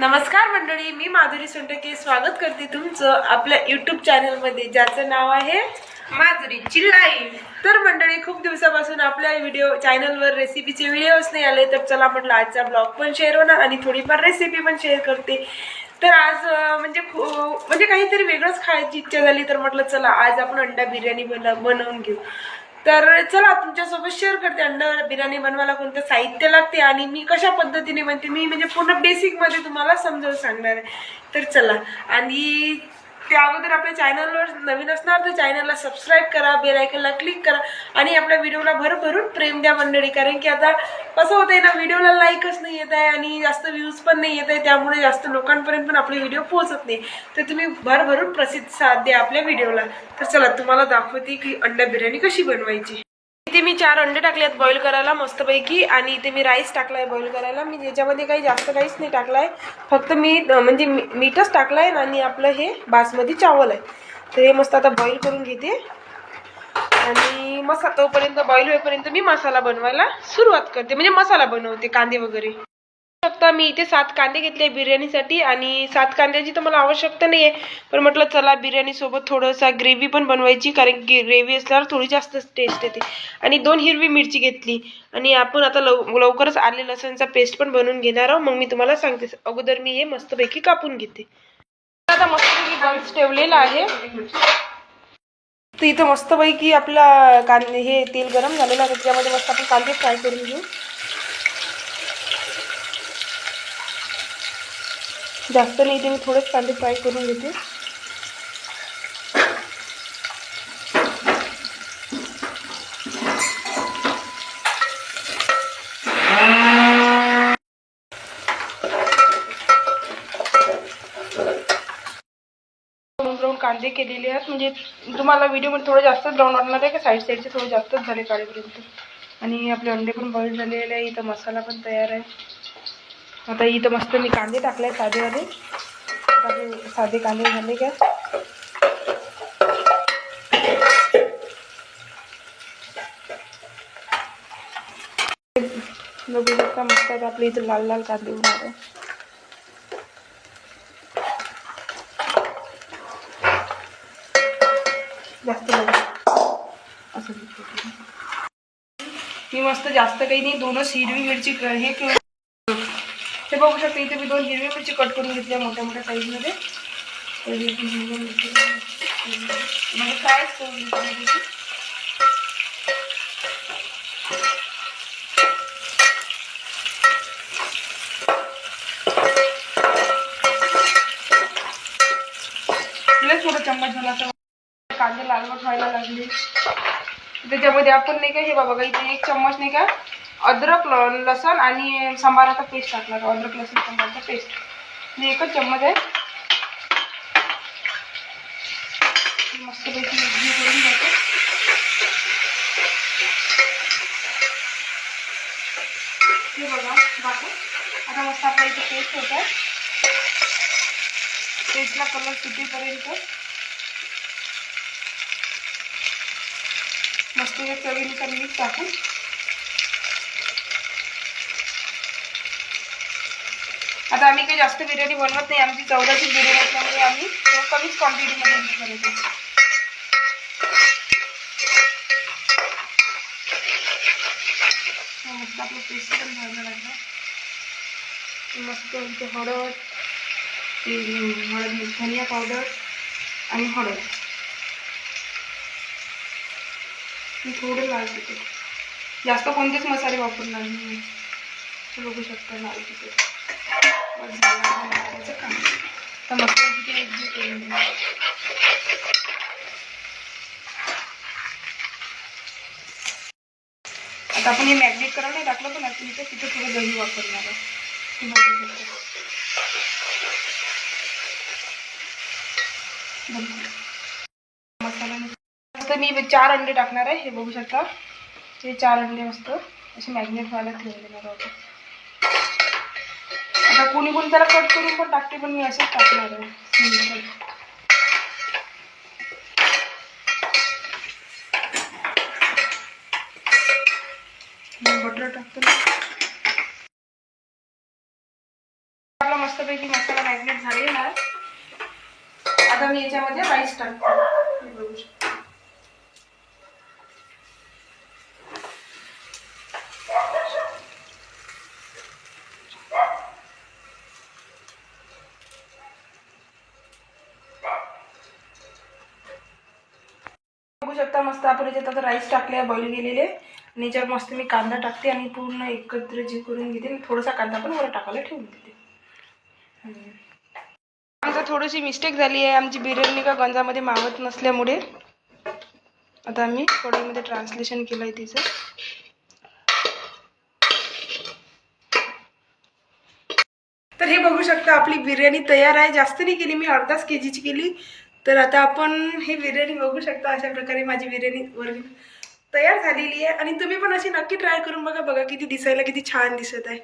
नमस्कार मंडळी मी माधुरी सोंटके स्वागत करते तुमचं आपल्या युट्यूब चॅनलमध्ये ज्याचं नाव आहे माधुरी चिल्लाई. तर मंडळी खूप दिवसापासून आपल्या व्हिडिओ चॅनलवर रेसिपीचे व्हिडिओज नाही आले तर चला म्हटलं आजचा ब्लॉग पण शेअर होणार आणि थोडीफार रेसिपी पण शेअर करते. तर आज म्हणजे म्हणजे काहीतरी वेगळंच खायची इच्छा झाली तर म्हटलं चला आज आपण अंडा बिर्याणी बन बनवून घेऊ. तर चला तुमच्यासोबत शेअर करते. अंडा बिर्याणी बनवायला कोणतं साहित्य लागते आणि मी कशा पद्धतीने बनते मी म्हणजे पूर्ण बेसिकमध्ये तुम्हाला समजावून सांगणार आहे. तर चला आणि त्या अगोदर आपल्या चॅनलवर नवीन असणार तर चॅनलला सबस्क्राईब करा बेल आयकनला क्लिक करा आणि आपल्या व्हिडिओला भरभरून प्रेम द्या मंडळी. कारण की आता कसं होतंय ना व्हिडिओला लाईकच नाही येत आहे आणि जास्त व्ह्यूज पण नाही येत आहे त्यामुळे जास्त लोकांपर्यंत पण आपले व्हिडिओ पोहोचत नाही. तर तुम्ही भरभरून प्रसिद्ध साथ द्या आपल्या व्हिडिओला. तर चला तुम्हाला दाखवते की अंडा बिर्याणी कशी बनवायची. इथे मी चार अंडे टाकले आहेत बॉईल करायला मस्तपैकी. आणि इथे मी राईस टाकलाय बॉईल करायला. मी याच्यामध्ये काही जास्त काहीच नाही टाकलाय. फक्त मी म्हणजे मी- मीठच टाकलाय आणि आपलं हे बासमती चावल आहे. तर हे मस्त आता बॉईल करून घेते. आणि मसा तोपर्यंत बॉईल होईपर्यंत मी मसाला बनवायला सुरुवात करते. म्हणजे मसाला बनवते कांदे वगैरे. शकता मी इथे सात कांदे घेतले बिर्याणीसाठी आणि सात कांद्याची तर मला आवश्यकता नाही आहे पण म्हटलं चला बिर्याणी सोबत थोडंसं ग्रेव्ही पण बनवायची कारण की ग्रेव्ही असल्यावर थोडी जास्त टेस्ट येते. आणि दोन हिरवी मिरची घेतली. आणि आपण आता लव लवकरच आले लसणचा पेस्ट पण बनवून घेणार आहोत. मग मी तुम्हाला सांगते. अगोदर मी हे मस्तपैकी कापून घेते. आता मस्तपैकी बन्स ठेवलेला आहे. तर इथं मस्तपैकी आपला कांदे हे तेल गरम झालेलं आहे. त्याच्यामध्ये मस्त आपण कांदे फ्राय करून घेऊ. जास्त नाही ते मी थोडेच कांदे फ्राय करून घेते. ब्राऊन ब्राऊन कांदे केलेले आहेत. म्हणजे तुम्हाला व्हिडिओमध्ये थोडं जास्तच ब्राऊन वाटणार आहे का? साईड साईडचे थोडे जास्तच झाले काळेपर्यंत आणि आपले अंडे पण बॉईल झालेले आहे. इथं मसाला पण तयार आहे. आता इथं मस्त मी कांदे टाकले साधे वाले साधे साधे कांदे झाले का बघू शकता मस्त आता आपले इथं लाल लाल कांदे होणार आहे जास्त असं मी मस्त जास्त काही नाही दोनच हिरवी मिरची हे किंवा हे बघू शकता इथे मी दोन हिरव्या मिरची कट करून घेतल्या मोठ्या मोठ्या साईजमध्ये मध्ये. ही म्हणजे फ्रायच करून मोठा चम्मच झाला तर कांदे लालवट व्हायला लागले. त्याच्यामध्ये आपण नाही का हे बाबा इथे एक चम्मच नाही का अद्रक ल- लसण आणि सांबाराचा पेस्ट टाकणार अद्रक लसूण सांबाराचा पेस्ट म्हणजे एकच चम्मच आहे. मस्तपैकी पैकी करून घ्यायचं हे बघा बाकी. आता मस्त आपल्या इथे पेस्ट होत आहे. पेस्टला कलर सुटेपर्यंत मस्त हे चवीनुसार मीठ टाकून आता आम्ही काही जास्त बिर्याणी बनवत नाही. आमची चौदाची बिर्याणी असल्यामुळे आम्ही थोडं कमीच क्वांटिटीमध्ये यूज करायचो आपलं पेस्ट पण व्हायला लागलं. मस्त इथे हळद ते हळद धनिया पावडर आणि हळद. मी थोडं लाल तिखट. जास्त कोणतेच मसाले वापरणार नाही. मी. बघू शकता लाल तिथे बस झालं आता मसाल्याचं काम तर मसाल्याची आता आपण हे मॅग्नेट करायला नाही टाकलं पण आपण इथं तिथं थोडं दही वापरणार आहे. मसाला मी चार अंडे टाकणार आहे हे बघू शकता. हे चार अंडे मस्त असे मॅग्नेट व्हायला देणार होतं आता कोणी कोणी त्याला कट करून पण टाकते पण मी असंच टाकणार आहे. बटर टाकतो ना. आपला मस्त मस्तपैकी मसाला मॅग्नेट झालेला आहे. आता मी याच्यामध्ये राईस टाकतो हे बघू शकता. आता मस्त आपण याच्यात आता राईस टाकले बॉईल गेलेले आणि याच्यावर मस्त मी कांदा टाकते आणि पूर्ण एकत्र जी करून घेते आणि थोडासा कांदा पण वर टाकायला ठेवून देते. आमचं थोडीशी मिस्टेक झाली आहे आमची बिर्याणी का गंजामध्ये मावत नसल्यामुळे. आता आम्ही थोड्यामध्ये ट्रान्सलेशन केलं आहे तिचं. तर हे बघू शकता आपली बिर्याणी तयार आहे. जास्त नाही केली मी अर्धाच के जीची केली. तर आता आपण ही बिर्याणी बघू शकता अशा प्रकारे माझी बिर्याणी वर तयार झालेली आहे. आणि तुम्ही पण अशी नक्की ट्राय करून बघा बघा किती दिसायला किती छान दिसत आहे.